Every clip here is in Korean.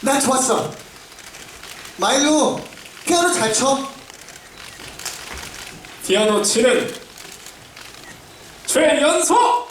난 좋았어. 마일로 피아노 잘 쳐. 피아노 치는 최연소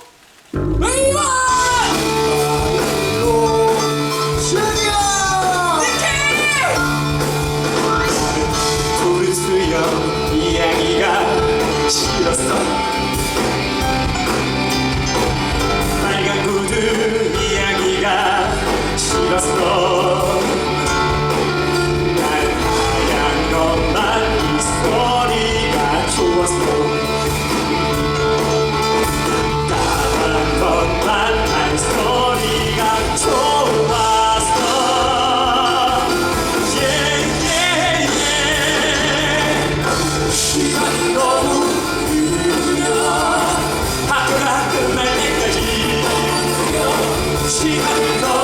You know.